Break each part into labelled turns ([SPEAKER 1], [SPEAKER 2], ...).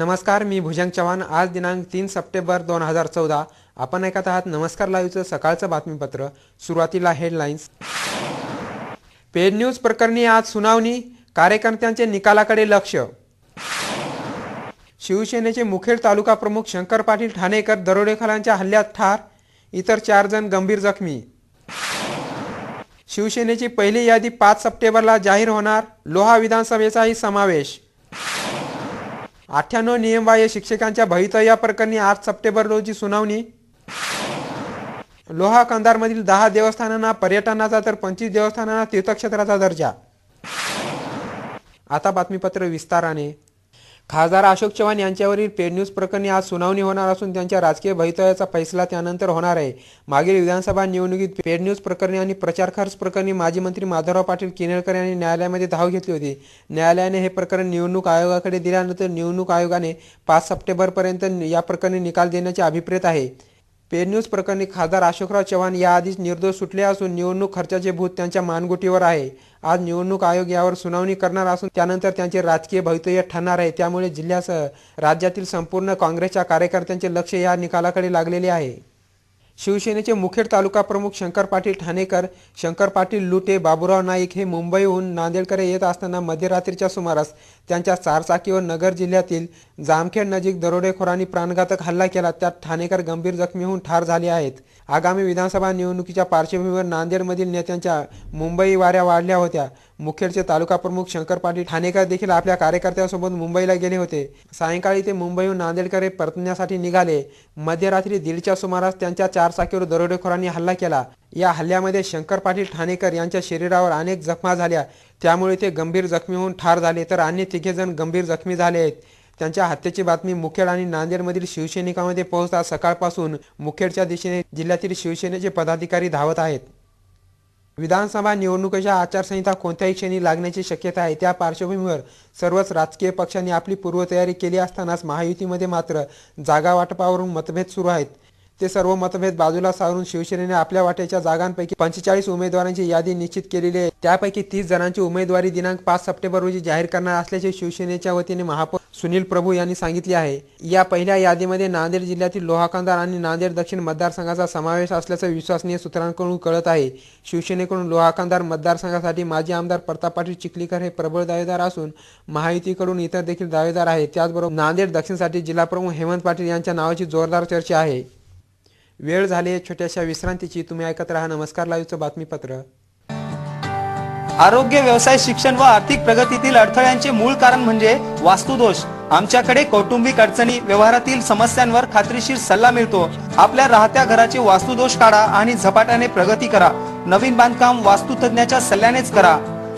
[SPEAKER 1] नमस्कार मी भुजंग चव्हाण. आज दिनांक तीन सप्टेंबर दोन हजार चौदा. आपण ऐकत आहात नमस्कार लाईव्हचं सकाळचं बातमीपत्र. सुरुवातीला हेडलाईन्स. पेड न्यूज प्रकरणी आज सुनावणी. कार्यकर्त्यांचे निकालाकडे लक्ष. शिवसेनेचे मुखेड तालुका प्रमुख शंकर पाटील ठाणेकर दरोडेखोरांच्या हल्ल्यात ठार. इतर चार जण गंभीर जखमी. शिवसेनेची पहिली यादी पाच सप्टेंबरला जाहीर होणार. लोहा विधानसभेचाही समावेश. अठ्ठ्याण्णव नियमबाह्य शिक्षकांच्या भवितव्या प्रकरणी आठ सप्टेंबर रोजी सुनावणी. लोहा कंधारमधील दहा देवस्थानांना पर्यटनाचा तर पंचवीस देवस्थानांना तीर्थक्षेत्राचा दर्जा. आता बातमीपत्र विस्ताराने. खासदार अशोक चव्हाण यांच्यावरील पेड न्यूज प्रकरणी आज सुनावणी होणार असून त्यांच्या राजकीय भवितव्याचा फैसला त्यानंतर होणार आहे. मागील विधानसभा निवडणुकीत पेड न्यूज प्रकरणी आणि प्रचार खर्च प्रकरणी माजी मंत्री माधवराव पाटील किनेळकर यांनी न्यायालयामध्ये धाव घेतली होती. न्यायालयाने हे प्रकरण निवडणूक आयोगाकडे दिल्यानंतर निवडणूक आयोगाने पाच सप्टेंबरपर्यंत या प्रकरणी निकाल देण्याचे अभिप्रेत आहे. पेरन्यूज प्रकरणी खासदार अशोकराव चव्हाण याआधीच निर्दोष सुटले असून निवडणूक खर्चाचे भूत त्यांच्या मानगुटीवर आहे. आज निवडणूक आयोग यावर सुनावणी करणार असून त्यानंतर त्यांचे राजकीय भवितव्य ठरणार आहे. त्यामुळे जिल्ह्यासह राज्यातील संपूर्ण काँग्रेसच्या कार्यकर्त्यांचे लक्ष या निकालाकडे लागलेले आहे. शिवसेनेचे मुखेड तालुका प्रमुख शंकर पाटील ठाणेकर शंकर पाटील लुटे बाबुराव नाईक हे मुंबईहून नांदेडकडे येत असताना मध्यरात्रीच्या सुमारास त्यांच्या चारचाकीवर नगर जिल्ह्यातील जामखेड नजीक दरोडेखोरांनी प्राणघातक हल्ला केला. त्यात ठाणेकर गंभीर जखमी होऊन ठार झाले आहेत. आगामी विधानसभा निवडणुकीच्या पार्श्वभूमीवर नांदेडमधील नेत्यांच्या मुंबई वाऱ्या वाढल्या होत्या. मुखेडचे तालुका प्रमुख शंकर पाटील ठाणेकर देखील आपल्या कार्यकर्त्यांसोबत मुंबईला गेले होते. सायंकाळी ते मुंबईहून नांदेडकडे परतण्यासाठी निघाले. मध्यरात्री दीडच्या सुमारास त्यांच्या चार चारचाकीवर दरोडेखोरांनी हल्ला केला. या हल्ल्यामध्ये शंकर पाटील ठाणेकर यांच्या शरीरावर अनेक जखमा झाल्या. त्यामुळे ते गंभीर जखमी होऊन ठार झाले. तर अन्य तिघे जण गंभीर जखमी झाले आहेत. त्यांच्या हत्येची बातमी मुखेड आणि नांदेडमधील शिवसैनिकांमध्ये पोहोचता सकाळपासून मुखेडच्या दिशेने जिल्ह्यातील शिवसेनेचे पदाधिकारी धावत आहेत. विधानसभा निवडणुकीच्या आचारसंहिता कोणत्याही क्षणी लागण्याची शक्यता आहे त्या पार्श्वभूमीवर सर्वच राजकीय पक्षांनी आपली पूर्वतयारी केली असतानाच महायुतीमध्ये मात्र जागा वाटपावरून मतभेद सुरू आहेत. ते सर्व मतभेद बाजूला सारून शिवसेनेने आपल्या वाट्याच्या जागांपैकी पंचेचाळीस उमेदवारांची यादी निश्चित केलेली आहे. त्यापैकी तीस जणांची उमेदवारी दिनांक पाच सप्टेंबर रोजी जाहीर करणार असल्याचे शिवसेनेच्या वतीने महापौर सुनील प्रभू यांनी सांगितले आहे. या पहिल्या यादीमध्ये नांदेड जिल्ह्यातील लोहाकांदार आणि नांदेड दक्षिण मतदारसंघाचा समावेश असल्याचं विश्वसनीय सूत्रांकडून कळत आहे. शिवसेनेकडून लोहाकांदार मतदारसंघासाठी माजी आमदार प्रताप पाटील चिखलीकर हे प्रबळ दावेदार असून महायुतीकडून इतर देखील दावेदार आहेत. त्याचबरोबर नांदेड दक्षिणसाठी जिल्हाप्रमुख हेमंत पाटील यांच्या नावाची जोरदार चर्चा आहे. वेळ झाली छोट्याशा विश्रांतीची. तुम्ही ऐकत राहा नमस्कार लाईव्हचं बातमीपत्र.
[SPEAKER 2] आरोग्य व्यवसाय शिक्षण व आर्थिक प्रगतीतील अडथळ्यांचे मूळ कारण म्हणजे वास्तुदोष. आमच्याकडे कौटुंबिक अडचणी व्यवहारातील समस्यांवर खात्रीशीर सल्ला मिळतो. आपल्या राहत्या घराचे वास्तुदोष काढा आणि झपाट्याने प्रगती करा. नवीन बांधकाम वास्तुतज्ञाच्या सल्ल्यानेच करा.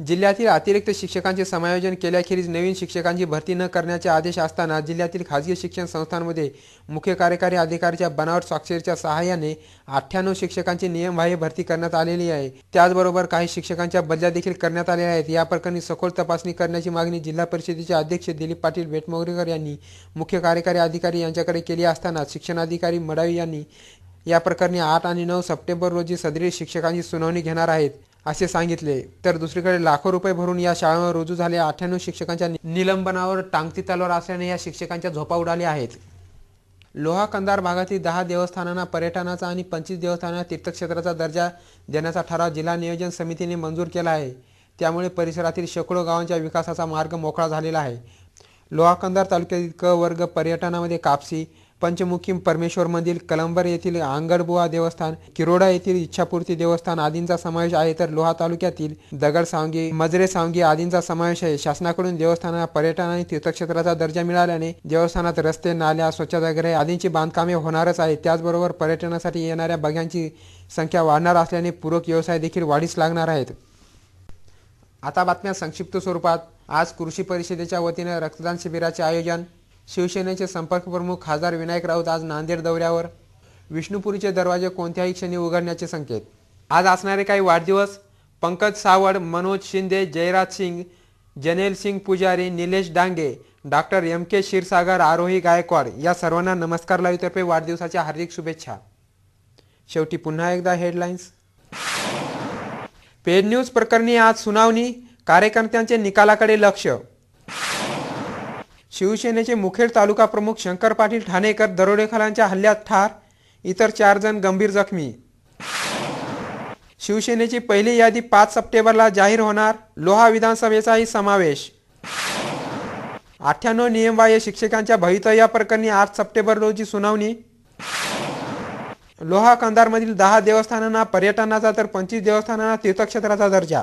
[SPEAKER 1] जिल्ह्यातील अतिरिक्त शिक्षकांचे समायोजन केल्याखेरीज नवीन शिक्षकांची भरती न करण्याचे आदेश असताना जिल्ह्यातील खाजगी शिक्षण संस्थांमध्ये मुख्य कार्यकारी अधिकाऱ्याच्या बनावट स्वाक्षरीच्या सहाय्याने अठ्ठ्याण्णव शिक्षकांची नियमबाह्य भरती करण्यात आलेली आहे. त्याचबरोबर काही शिक्षकांच्या बदल्या देखील करण्यात आलेल्या आहेत. या प्रकरणी सखोल तपासणी करण्याची मागणी जिल्हा परिषदेचे अध्यक्ष दिलीप पाटील बेटमोगरेकर यांनी मुख्य कार्यकारी अधिकारी यांच्याकडे केली असताना शिक्षणाधिकारी मडावी यांनी या प्रकरणी आठ आणि नऊ सप्टेंबर रोजी सदरील शिक्षकांची सुनावणी घेणार आहेत. असे सांगितले. तर दुसरीकडे लाखो रुपये भरून या शाळांवर रुजू झाले अठ्ठ्याण्णव शिक्षकांच्या निलंबनावर टांगती तलवार असल्याने या शिक्षकांच्या झोपा उडाल्या आहेत. लोहा कंदार भागातील दहा देवस्थानांना पर्यटनाचा आणि पंचवीस देवस्थानांना तीर्थक्षेत्राचा दर्जा देण्याचा ठराव जिल्हा नियोजन समितीने मंजूर केला आहे. त्यामुळे परिसरातील शेकडो गावांच्या विकासाचा मार्ग मोकळा झालेला आहे. लोहाकंदार तालुक्यातील क वर्ग पर्यटनामध्ये कापसी पंचमुखी परमेश्वर मंदिर कलंबर येथील आंगडबुवा देवस्थान किरोडा येथील इच्छापूर्ती देवस्थान आदींचा समावेश आहे तर लोहा तालुक्यातील दगड सावंगी मजरे सावंगी आदींचा समावेश आहे. शासनाकडून देवस्थानाला पर्यटन आणि तीर्थक्षेत्राचा दर्जा मिळाल्याने देवस्थानात रस्ते नाल्या स्वच्छतागृहे आदींची बांधकामे होणारच आहे त्याचबरोबर पर्यटनासाठी येणाऱ्या बघ्यांची संख्या वाढणार असल्याने पूरक व्यवसाय देखील वाढीस लागणार आहेत. आता बातम्या संक्षिप्त स्वरूपात. आज कृषी परिषदेच्या वतीने रक्तदान शिबिराचे आयोजन शिवसेनेचे संपर्क प्रमुख खासदार विनायक राऊत आज नांदेड दौऱ्यावर. विष्णुपुरीचे दरवाजे कोणत्याही क्षणी उघडण्याचे संकेत. आज असणारे काही वाढदिवस पंकज सावड मनोज शिंदे जयराज सिंग जनेल Singh Pujari Nilesh Dange doctor M K Kshirsagar Aarohi Gaikwad या सर्वांना नमस्कार लाईव्हतर्फे वाढदिवसाच्या हार्दिक शुभेच्छा. शेवटी पुन्हा एकदा हेडलाईन्स पेड न्यूज प्रकरणी आज सुनावणी कार्यकर्त्यांचे निकालाकडे लक्ष. शिवसेनेचे मुखेड तालुका प्रमुख शंकर पाटील ठाणेकर दरोडेखालांच्या हल्ल्यात ठार इतर चार जण गंभीर जखमी. शिवसेनेची पहिली यादी पाच सप्टेंबरला जाहीर होणार लोहा विधानसभेचाही समावेश. अठ्ठ्याण्णव नियमबाह्य शिक्षकांच्या भवितव्या प्रकरणी आठ सप्टेंबर रोजी सुनावणी. लोहा कंधारमधील दहा देवस्थानांना पर्यटनाचा तर पंचवीस देवस्थानांना तीर्थक्षेत्राचा दर्जा.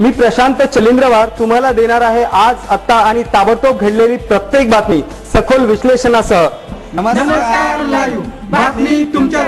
[SPEAKER 3] मी प्रशांत चलिंद्रवार तुम्हाला देणार आहे आज आत्ता आणि ताबडतोब घडलेली प्रत्येक बातमी सखोल विश्लेषणासह.
[SPEAKER 2] नमस्कार
[SPEAKER 3] बातमी तुमच्या